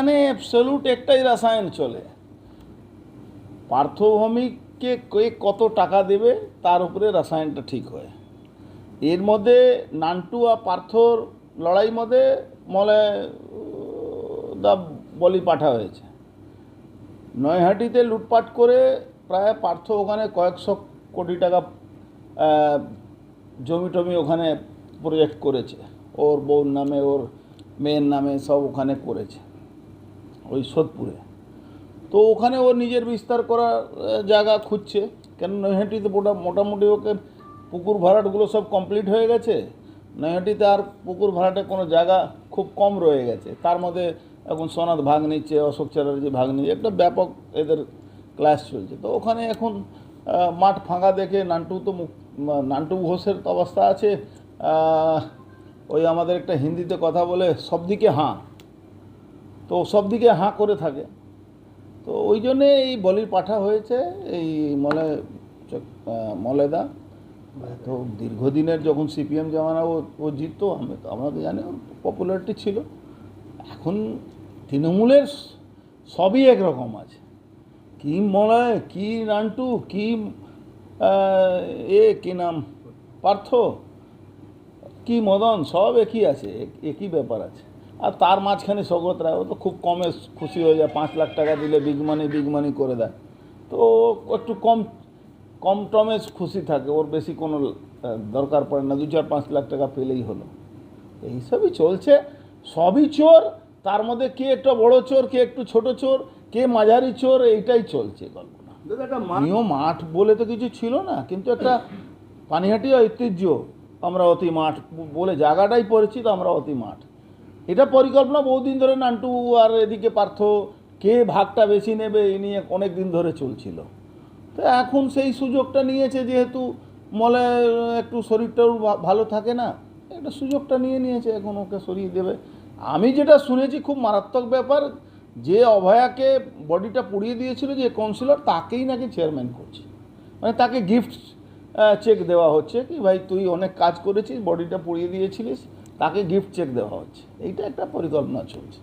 এখানে অ্যাবসলিউট একটাই রাসায়ন চলে। পার্থভূমিকে কে কত টাকা দেবে, তার উপরে রাসায়নটা ঠিক হয়। এর মধ্যে নান্টু আর পার্থর লড়াই মধ্যে মলে দা বলি পাঠা হয়েছে। নয়হাটিতে লুটপাট করে প্রায় পার্থ ওখানে কয়েকশো কোটি টাকা জমি টমি ওখানে প্রজেক্ট করেছে। ওর বউর নামে, ওর মেয়ের নামে সব ওখানে করেছে। ওই সোদপুরে। তো ওখানে ও নিজের বিস্তার করার জায়গা খুঁজছে। কেন নৈহাটিতে মোটা মোটামুটি ওকে পুকুর ভাড়াটগুলো সব কমপ্লিট হয়ে গেছে। নৈহাটিতে আর পুকুর ভাড়াটে কোনো জায়গা খুব কম রয়ে গেছে। তার মধ্যে এখন সোনাদ ভাগ নিচ্ছে, অশোক চ্যাটার্জি ভাগ নিচ্ছে, একটা ব্যাপক এদের ক্লাস চলছে। তো ওখানে এখন মাঠ ফাঁকা দেখে নান্টু তো নান্টু ঘোষের তো অবস্থা আছে। ওই আমাদের একটা হিন্দিতে কথা বলে সব দিকে হাঁ। তো সব দিকে হাঁ করে থাকে। তো ওই জন্যে এই বলির পাঠা হয়েছে, এই মলে মলেদা। তো দীর্ঘদিনের যখন সিপিএম জামানা ও ও জিততো, আমি তো, আমরা তো জানি পপুলারিটি ছিল। এখন তৃণমূলের সবই একরকম আছে। কি মলয়, কি নান্টু কি এ, কি নাম, পার্থ, কি মদন, সব একই আছে, এক- একই ব্যাপার আছে। আর তার মাঝখানে সৌগত রায় ও তো খুব কমে খুশি হয়ে যায় পাঁচ লাখ টাকা দিলে বিগ মানি বিগ মানি করে দেয়। তো একটু কম কম টমে খুশি থাকে ওর বেশি কোনো দরকার পড়ে না দু চার পাঁচ লাখ টাকা পেলেই হলো। এইসবই চলছে সবই চোর তার মধ্যে কে একটা বড় চোর কে একটু ছোট চোর কে মাঝারি চোর এইটাই চলছে গল্পনা নিয়ম মাঠ বলে তো কিছু ছিল না কিন্তু একটা পানিহাটি ঐতিহ্য আমরা অতি মাঠ বলে জায়গাটাই পরিচিত আমরা অতি মাঠ। এটা পরিকল্পনা বহুদিন ধরে নান্টু আর এদিকে পার্থ, কে ভাগটা বেশি নেবে এই নিয়ে অনেক দিন ধরে চলছিল। তো এখন সেই সুযোগটা নিয়েছে যেহেতু মলে একটু শরীরটাও ভালো থাকে না, একটা সুযোগটা নিয়ে নিয়েছে এখন ওকে সরিয়ে দেবে। আমি যেটা শুনেছি খুব মারাত্মক ব্যাপার, যে অভয়াকে বডিটা পুড়িয়ে দিয়েছিল যে কাউন্সিলর তাকেই নাকি চেয়ারম্যান করছে। মানে তাকে গিফট চেক দেওয়া হচ্ছে কি, ভাই, তুই অনেক কাজ করেছিস বডিটা পুড়িয়ে দিয়েছিলিস, তাকে গিফট চেক দেওয়া হচ্ছে। এইটা একটা পরিকল্পনা চলছে।